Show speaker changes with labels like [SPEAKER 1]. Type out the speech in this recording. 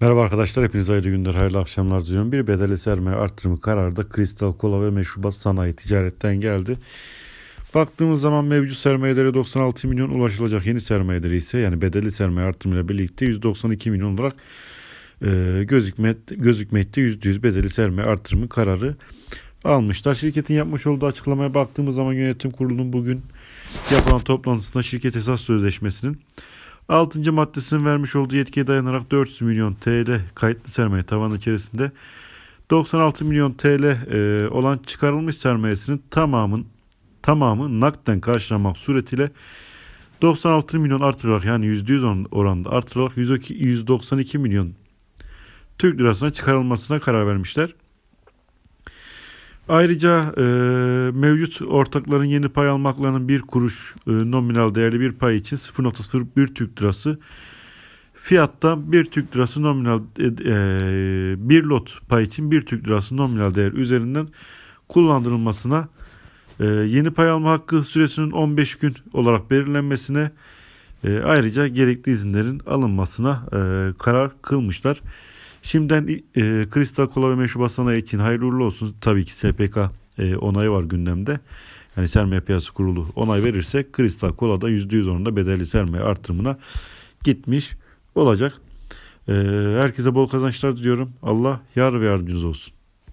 [SPEAKER 1] Merhaba arkadaşlar, hepinize hayırlı günler, hayırlı akşamlar diliyorum. Bir bedeli sermaye artırımı kararı da Kristal Kola ve Meşrubat Sanayi Ticaret'ten geldi. Baktığımız zaman mevcut sermayeleri 96 milyon ulaşılacak yeni sermayeleri ise yani bedeli sermaye artırımıyla birlikte 192 milyon olarak e, gözükme, gözükmekte %100 bedeli sermaye artırımı kararı almışlar. Şirketin yapmış olduğu açıklamaya baktığımız zaman yönetim kurulunun bugün yapılan toplantısında şirket esas sözleşmesinin 6. maddesinin vermiş olduğu yetkiye dayanarak 400 milyon TL kayıtlı sermaye tavanı içerisinde 96 milyon TL e, olan çıkarılmış sermayesinin tamamın tamamı nakden karşılamak suretiyle 96 milyon artırarak yani %100 oranda artırarak 102 192 milyon Türk lirasına çıkarılmasına karar vermişler. Ayrıca e, mevcut ortakların yeni pay almaklarının bir kuruş e, nominal değerli bir pay için 0.01 Türk lirası fiyatta bir Türk lirası nominal e, e, bir lot pay için bir Türk lirası nominal değer üzerinden kullandırılmasına e, yeni pay alma hakkı süresinin 15 gün olarak belirlenmesine e, ayrıca gerekli izinlerin alınmasına e, karar kılmışlar. Şimdiden e, Kristal Kola ve Meşrubat Sanayi için hayırlı uğurlu olsun. Tabii ki SPK e, onayı var gündemde. Yani sermaye piyasası kurulu onay verirse Kristal Kola'da %100 oranında bedelli sermaye artırımına gitmiş olacak. E, herkese bol kazançlar diliyorum. Allah yar ve yardımcınız olsun.